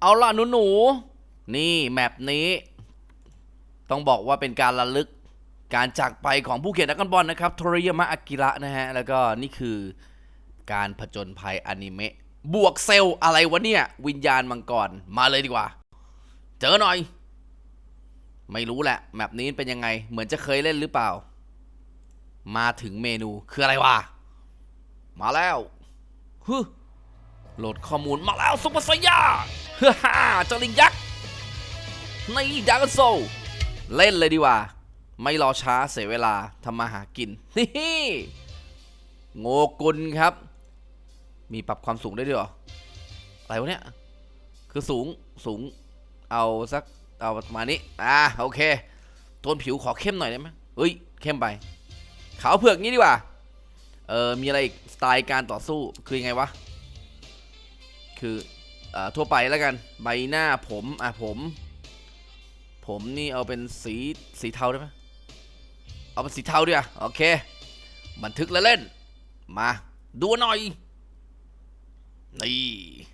เอาล่ะหนูหนูนี่แมปนี้ ต้องบอกว่าเป็นการระลึกการจากไปของผู้เขียนนักบอลนะครับโทริยามะอากิระนะฮะ แล้วก็นี่คือการผจญภัยอนิเมะ บวกเซลอะไรวะเนี่ย วิญญาณมังกร มาเลยดีกว่า เจอหน่อย ไม่รู้แหละ แมปนี้เป็นยังไง เหมือนจะเคยเล่นหรือเปล่า มาถึงเมนูคืออะไรวะ มาแล้วฮึโหลดข้อมูลมาแล้วซุปเปอร์ไซยา ฮ่าฮ่าเจาลิงยักษ์ในดาร์กโซเล่นเลยดีกว่า ไม่รอช้าเสียเวลาทำมาหากินนี่โงกุลครับ มีปรับความสูงได้ด้วยหรอ อะไรวะเนี่ย คือสูงสูง เอาสัก เอาประมาณนี้ อ่า โอเคโทนผิวขอเข้มหน่อยได้ไหมเฮ้ย เข้มไป ขาวเผือกนี้ดีกว่า เออมีอะไรอีก สไตล์การต่อสู้ คือยังไงวะ คือ ทั่วไปแล้วกันใบหน้าผมอะผม ผมนี่เอาเป็นสีสีเทาได้ไหมเอาเป็นสีเทาดีอะโอเค บันทึกแล้วเล่น มาดูหน่อย นี่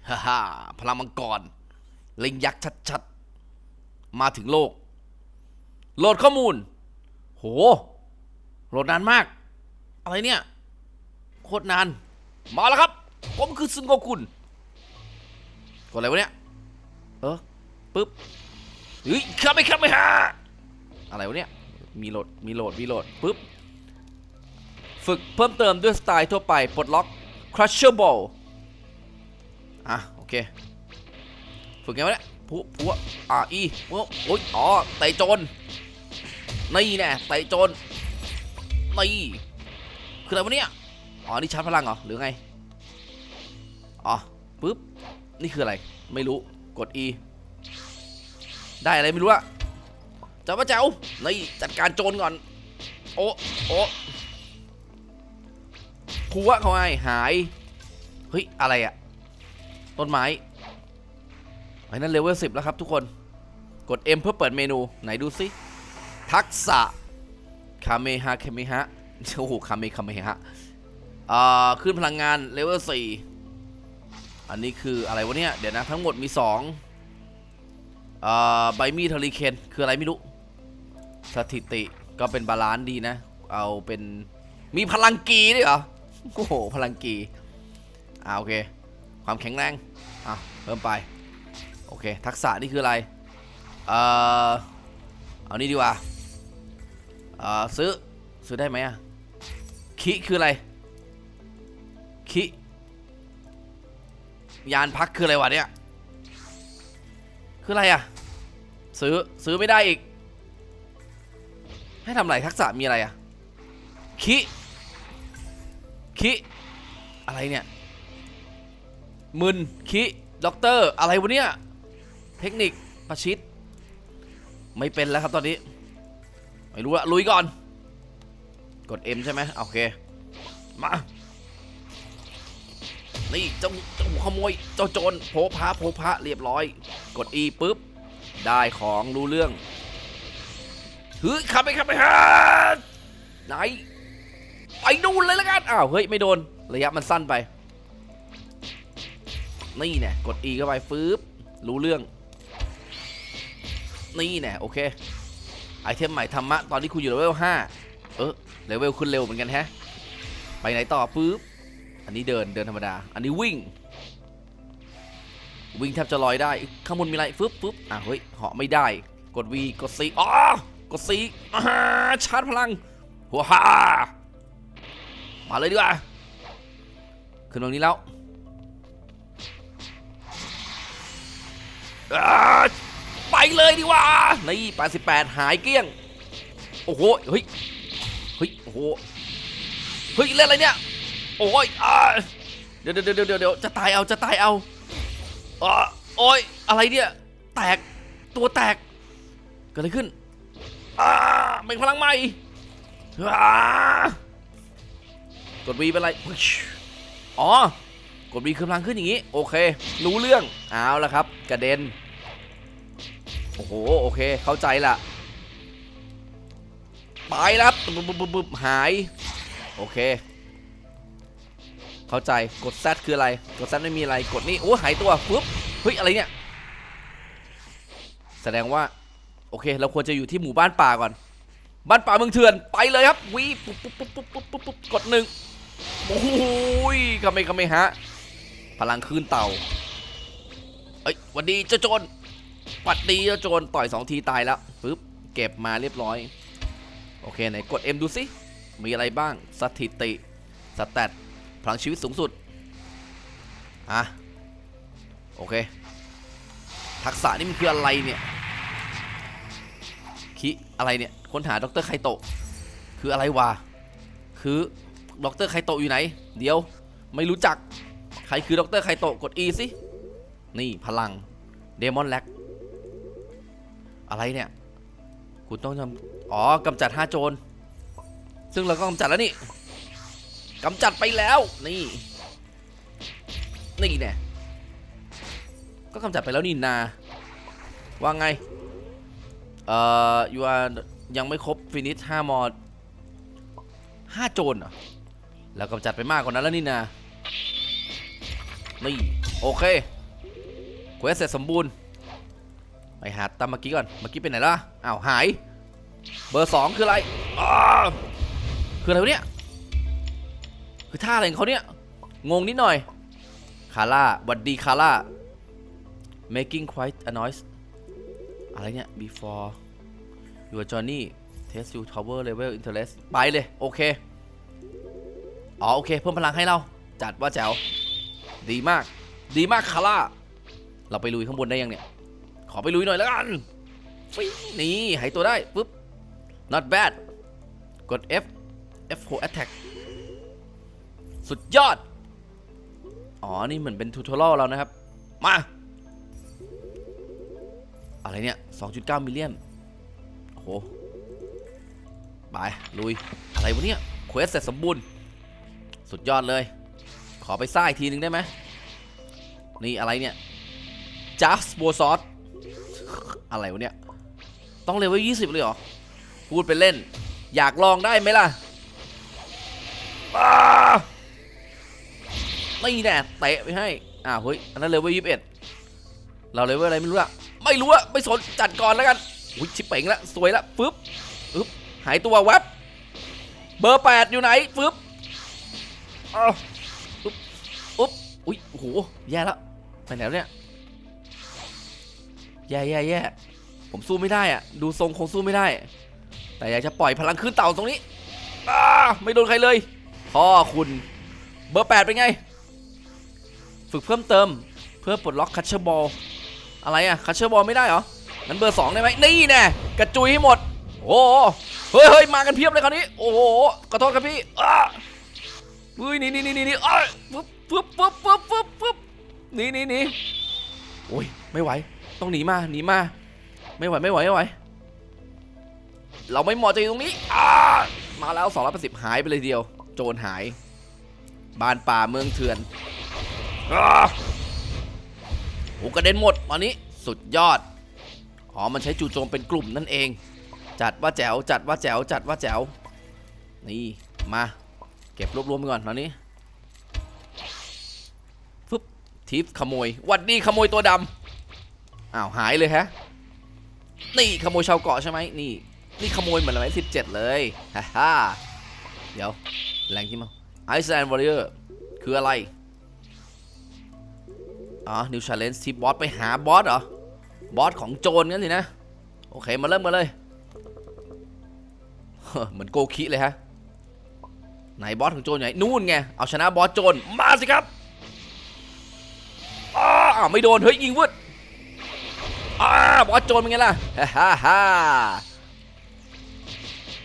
ฮ่าฮ่าพลังมังกรลิงยักษ์ชัดๆ มาถึงโลก โหลดข้อมูล โห โหลดนานมาก อะไรเนี่ย โคตรนาน มาแล้วครับ ผมคือซึงโกกุน กดอะไรวะเนี่ย เออปึ๊บเฮ้ยเข้าไปเข้าไปฮะอะไรวะเนี่ย มีโหลด มีโหลด มีโหลดปึ๊บ ฝึกเพิ่มเติมด้วยสไตล์ทั่วไป ปลดล็อก Crusher Ball อะ โอเค ฝึกไงวะเนี่ยผู้ผู้อ่าอีผู้โอ้ยอ๋อไต่โจรนี่แน่ไต่โจรนี่คืออะไรวะเนี่ย อ๋อ นี่ชาร์จพลังเหรอ หรือไง อ๋อปึ๊บ นี่คืออะไร ไม่รู้ กด E ได้อะไรไม่รู้อะจับมาแจ๋วนี่จัดการโจรก่อน โอ้โอ้พัวเขาไอ้หาย เฮ้ย อะไรอะต้นไม้ไอ้นั่นเลเวลสิบแล้วครับทุกคน กด M เพื่อเปิดเมนู ไหนดูสิ ทักษะ คาเมฮะคาเมฮะ โอ้โห คาเมคาเมฮะอ่าขึ้นพลังงานเลเวลสี่ อันนี้คืออะไรวะเนี่ย เดี๋ยวนะ ทั้งหมดมีสองอ่าใบมีดเทอริเคนคืออะไรไม่รู้ สถิติก็เป็นบาลานซ์ดีนะ เอาเป็นมีพลังกีด้วยเหรอ โอ้โห พลังกีอ่าโอเค ความแข็งแรงอะเพิ่มไป โอเค ทักษะนี่คืออะไร เอ่อ เอานี่ดีกว่า เอ่อ ซื้อ ซื้อได้ไหมอะคิคืออะไรคิ ยานพักคืออะไรวะเนี่ย คืออะไรอะซื้อซื้อไม่ได้อีก ให้ทำอะไรทักษะมีอะไรอะคิคิอะไรเนี่ยมึนคิด็อกเตอร์อะไรวะเนี่ย เทคนิคประชิด ไม่เป็นแล้วครับตอนนี้ ไม่รู้ละลุยก่อน กด M ใช่ไหมโอเค มา นี่เจ้าเจ้าขโมยเจ้าโจรโผพาโผพาเรียบร้อย กด E ปุ๊บ ได้ของรู้เรื่องเฮ้ยขับไปขับไปฮะไหนไปนู่นเลยแล้วกันอ้าวเฮ้ยไม่โดนระยะมันสั้นไป นี่เนี่ยกด E เข้าไปฟืบรู้เรื่อง นี่เนี่ยโอเคไอเทมใหม่ธรรมะตอนนี้คุณอยู่เลเวล5เออเลเวลขึ้นเร็วเหมือนกันแฮะ ไปไหนต่อปุ๊บ อันนี้เดินเดินธรรมดา อันนี้วิ่ง วิ่งแทบจะลอยได้ ข้างบนมีอะไรฟึบฟึบอะเฮ้ยเหาะไม่ได้ กด V กด C อ๋อกด C อ่าชาร์จพลังหัวฮ่ามาเลยดีกว่า ขึ้นตรงนี้แล้วไปเลยดีกว่า นี่ 88 หายเกลี้ยง โอ้โห เฮ้ย เฮ้ย โอ้โห เฮ้ย เล่นอะไรเนี่ย โอ้ยอ่าเดี๋ยวเดี๋ยวเดี๋ยวเดี๋ยวจะตายเอาจะตายเอาอ่าโอ้ยอะไรเนี่ยแตกตัวแตกเกิดอะไรขึ้นอ่าเป็นพลังใหม่อ่ากดวีเป็นไรอ๋อกดวีคือพลังขึ้นอย่างนี้ โอเค รู้เรื่องเอาละครับ กระเด็นโอ้โหโอเค เข้าใจละไปแล้วบึบบึบบึบหาย โอเค เข้าใจกด Z คืออะไร กด Z ไม่มีอะไรกดนี่โอ้หายตัวปุ๊บเฮ้ยอะไรเนี่ยแสดงว่าโอเคเราควรจะอยู่ที่หมู่บ้านป่าก่อน บ้านป่าเมืองเถื่อนไปเลยครับวีปุ๊บปุ๊บปุ๊บปุ๊บปุ๊บปุ๊บปุ๊บกดหนึ่งโอ้ยกำไม่กำไม่ฮะพลังคืนเต่าเอ้ยวันดีเจ้าโจรหวัดดีเจ้าโจรต่อยสองทีตายแล้วปึ๊บเก็บมาเรียบร้อย โอเคไหนกด M ดูสิมีอะไรบ้างสถิติสแตท พลังชีวิตสูงสุด อะ โอเค ทักษะนี่มันคืออะไรเนี่ย คิอะไรเนี่ย ค้นหาดรไคโตะ คืออะไรวะ คือดรไคโตะอยู่ไหน เดี๋ยว ไม่รู้จัก ใครคือดรไคโตะ กด E สิ นี่พลัง เดมอนแลกอะไรเนี่ย คุณต้องทำอ๋อกำจัดห้าโจร ซึ่งเราก็กำจัดแล้วนี่ กำจัดไปแล้วนี่ นี่แน่ก็กำจัดไปแล้วนี่นาว่าไง เอ่อ you are ยังไม่ครบฟินิชห้ามอดห้าโจรเหรอแล้วกำจัดไปมากกว่านั้นแล้วนี่นานี่โอเคเควสเสร็จสมบูรณ์ ไปหาตามเมื่อกี้ก่อน เมื่อกี้ไปไหนล่ะ อ้าว หาย เบอร์สองคืออะไรอ้าคืออะไรวะเนี่ย คือท่าอะไรของเขาเนี่ย งงนิดหน่อย คาร่าหวัดดีคาร่า making quite a noise อะไรเนี่ย before your journey test you tower level interest ไปเลย โอเค อ๋อ โอเค เพิ่มพลังให้เรา จัดว่าแจ๋ว ดีมาก ดีมากคาร่า เราไปลุยข้างบนได้ยังเนี่ย ขอไปลุยหน่อยแล้วกัน นี่ หายตัวได้ปุ๊บ not bad กด F F4 attack สุดยอด อ๋อ นี่เหมือนเป็นทูทอรัลเรานะครับ มา อะไรเนี่ย 2.9 มิลเลียนโอ้โห ไป ลุย อะไรวะเนี่ยเควสเสร็จสมบูรณ์ สุดยอดเลย ขอไปซ่าอีกทีนึงได้ไหม นี่อะไรเนี่ยจัสโบซอสอะไรวะเนี่ย ต้องเลเวล20 เลยเหรอ พูดไปเล่น อยากลองได้ไหมล่ะ ไม่แน่เตะไปให้อ้าวเฮ้ยอันนั้นเลเวล21เอ็ดเราเลเวลอะไรไม่รู้อะไม่รู้อะไม่สนจัดก่อนแล้วกันอุ้ยชิบเป่งละสวยละปึ๊บปึ๊บหายตัวแวบเบอร์แปดอยู่ไหนปึ๊บอ้าวปึ๊บอุ๊บอุ้ยโอ้โหแย่แล้วไปไหนแล้วเนี่ยแย่แย่แย่ผมสู้ไม่ได้อะดูทรงคงสู้ไม่ได้ แต่อยากจะปล่อยพลังขึ้นเต่าตรงนี้อ้าไม่โดนใครเลยพ่อคุณ เบอร์แปดเป็นไง ฝึกเพิ่มเติม เพื่อปลดล็อกคัชเชอร์บอลอะไรอะคัชเชอร์บอลไม่ได้เหรองั้นเบอร์สองได้ไหมนี่แน่กระจุยให้หมด โอ้เฮ้ยเฮ้ยมากันเพียบเลยคราวนี้ โอ้โหขอโทษครับพี่อ้าเฮ้ยนี่นี่นี่นี่นี่อ้าปึ๊บปึ๊บปึ๊บปึ๊บปึ๊บปึ๊บนี่นี่นี่โอ้ยไม่ไหว ต้องหนีมาหนีมาไม่ไหวไม่ไหวไม่ไหวเราไม่เหมาะจะอยู่ตรงนี้มาแล้ว280หายไปเลยเดียว โจรหายบ้านป่าเมืองเถื่อน อ้าโอ้กระเด็นหมดตอนนี้สุดยอด อ๋อ มันใช้จู่โจมเป็นกลุ่มนั่นเอง จัดว่าแจ๋ว จัดว่าแจ๋ว จัดว่าแจ๋ว นี่ มา เก็บรวบรวมไปก่อนตอนนี้ฟึบทิฟขโมยหวัดดีขโมยตัวดำอ้าว หายเลยฮะ นี่ขโมยชาวเกาะใช่ไหมนี่ นี่ขโมยเหมือนอะไรสิบเจ็ดเลยฮ่าฮ่าเดี๋ยว แรงที่มาไอซ์แลนด์วอริเออร์คืออะไร อ๋อ New Challenge ที่บอสไปหาบอสเหรอ บอสของโจรงั้นสินะ โอเค มาเริ่มกันเลย เหมือนโกคิเลยฮะ ไหนบอสของโจรไหนนู่นไง เอาชนะบอสโจร มาสิครับอ้าวไม่โดน เฮ้ยยิงวืดอ้าบอสโจรเป็นไงล่ะ ฮ่าฮ่า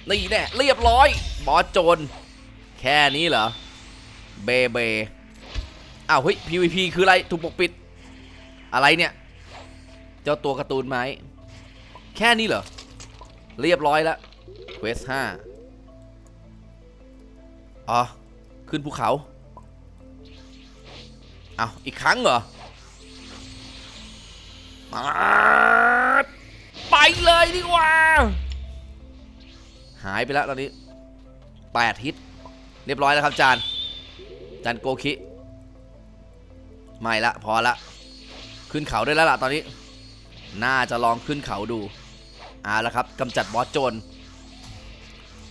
นี่แน่เรียบร้อย บอสโจร แค่นี้เหรอ เบเบ อ้าวเฮ้ย PVP คืออะไรถูกปกปิด อะไรเนี่ย เจ้าตัวการ์ตูนไม้ แค่นี้เหรอ เรียบร้อยแล้วเควสห้าอ๋อ ขึ้นภูเขาเอาอีกครั้งเหรอมาไปเลยดีกว่า หายไปแล้วตอนนี้แปดฮิต เรียบร้อยแล้วครับจานจานโกคิ ไม่ละพอละ ขึ้นเขาได้แล้วล่ะตอนนี้ น่าจะลองขึ้นเขาดูเอาละครับกำจัดบอสโจร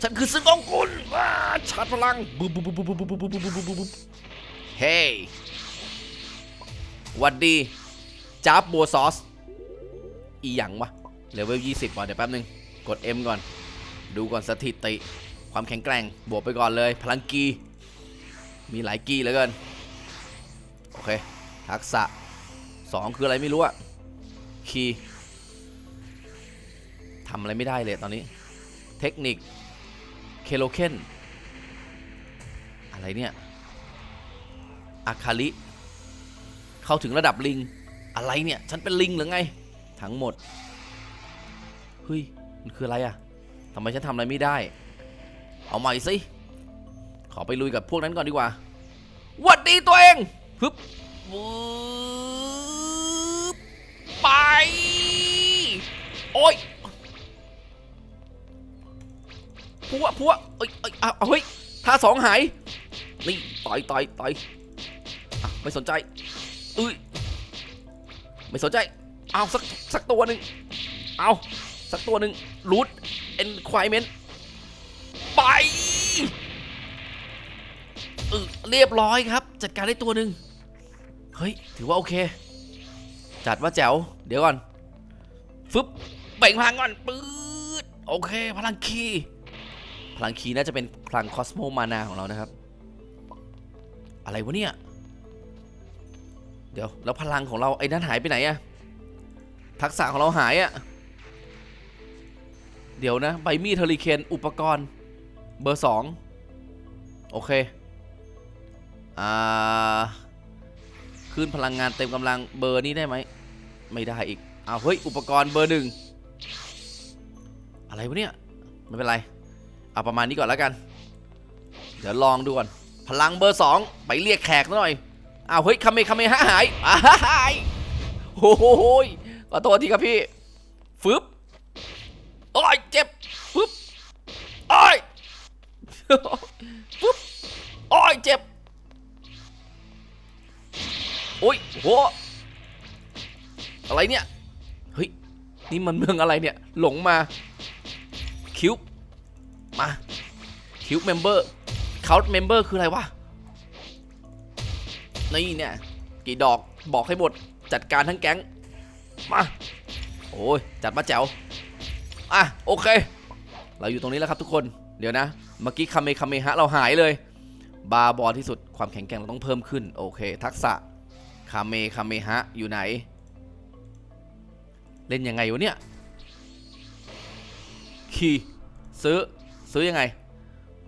ฉันคือซึ่งของคุณว้าชาร์จพลังบุบบุบบุบบุบบุบบุบบุบบุบเฮ้ยวัดดีจับบัวซอส อีหยังวะเลเวล20ก่อนเดี๋ยวแป๊บนึง กด M ก่อน ดูก่อนสถิติ ความแข็งแกร่ง บวกไปก่อนเลย พลังกี มีหลายกีเหลือเกิน โอเค ทักษะ 2 คืออะไรไม่รู้อะคีย์ทำอะไรไม่ได้เลยตอนนี้ เทคนิค เคโลเคนอะไรเนี่ยอาคาลิ เข้าถึงระดับลิง อะไรเนี่ย ฉันเป็นลิงหรือไง ทั้งหมด เฮ้ย มันคืออะไรอะทำไมฉันทำอะไรไม่ได้ เอาใหม่สิ ขอไปลุยกับพวกนั้นก่อนดีกว่าวัดดีตัวเอง ฮึบ วบไป โอ้ยพัวพัวเอ้ยเอ้ยเอาเอาฮ้ยท่าสองหาย นี่ต่อยต่อยต่อยไม่สนใจอุ้ยไม่สนใจ เอาสักสักตัวหนึ่งเอาสักตัวหนึ่งรูทเอ็นควายเมนไปเออเรียบร้อยครับ จัดการได้ตัวหนึ่ง เฮ้ย ถือว่าโอเค จัดว่าแจ๋ว เดี๋ยวก่อน ฟึบแบ่งพลังก่อนปื๊ดโอเค พลังคีพลังคีน่าจะเป็นพลังคอสโมมานาของเรานะครับ อะไรวะเนี่ย เดี๋ยว แล้วพลังของเราไอ้นั้นหายไปไหนอะทักษะของเราหายอะเดี๋ยวนะใบมีดเฮอริเคนอุปกรณ์เบอร์สองโอเค อ่า คืนพลังงานเต็มกำลังเบอร์นี้ได้ไหม ไม่ได้อีกอ้าวเฮ้ย อุปกรณ์เบอร์หนึ่งอะไรวะเนี่ย ไม่เป็นไร เอาประมาณนี้ก่อนแล้วกัน เดี๋ยวลองดูก่อน พลังเบอร์สองไปเรียกแขกหน่อยอ้าวเฮ้ยคาเมคาเมฮะหายหายโอ้โหขอโทษทีครับพี่ โอ้ยโหอะไรเนี่ย เฮ้ย นี่มันเมืองอะไรเนี่ย หลงมา คิวมา คิวเมมเบอร์เขาเมมเบอร์คืออะไรวะ นี่เนี่ย กี่ดอกบอกให้หมด จัดการทั้งแก๊ง มา โอ้ย จัดมาแจ๋ว อะ โอเค เราอยู่ตรงนี้แล้วครับทุกคน เดี๋ยวนะ เมื่อกี้คาเมคาเมฮะเราหายเลย บาบอที่สุด ความแข็งแกร่งเราต้องเพิ่มขึ้น โอเค ทักษะ คาเมคาเมฮะอยู่ไหน เล่นยังไงวะเนี่ยคีซื้อซื้อยังไง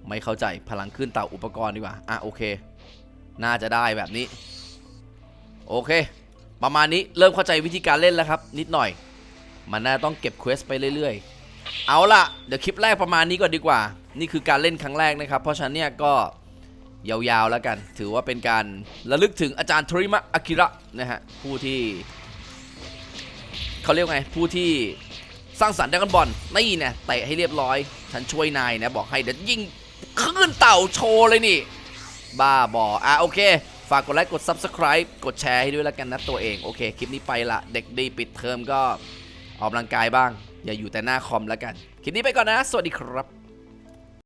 ไม่เข้าใจพลังขึ้นเต่าอุปกรณ์ดีกว่า อะโอเค น่าจะได้แบบนี้ โอเค ประมาณนี้เริ่มเข้าใจวิธีการเล่นแล้วครับ นิดหน่อย มันน่าต้องเก็บเควสไปเรื่อยๆ เอาล่ะ เดี๋ยวคลิปแรกประมาณนี้ก่อนดีกว่า นี่คือการเล่นครั้งแรกนะครับ เพราะฉะนั้นเนี่ยก็ ยาวๆแล้วกัน ถือว่าเป็นการระลึกถึงอาจารย์ทริมะอากิระนะฮะผู้ที่เขาเรียกไง ผู้ที่สร้างสรรค์ดรากอนบอลนี่เนี่ยเตะให้เรียบร้อย ฉันช่วยนายนะ บอกให้เดี๋ยวยิงคลื่นเต่าโชว์เลยนี่ บ้าบออะโอเค ฝากกดไลค์กด Subscribe กดแชร์ให้ด้วยแล้วกันนะตัวเอง โอเค คลิปนี้ไปละ เด็กดีปิดเทอมก็ออกกำลังกายบ้าง อย่าอยู่แต่หน้าคอมแล้วกัน คลิปนี้ไปก่อนนะ สวัสดีครับ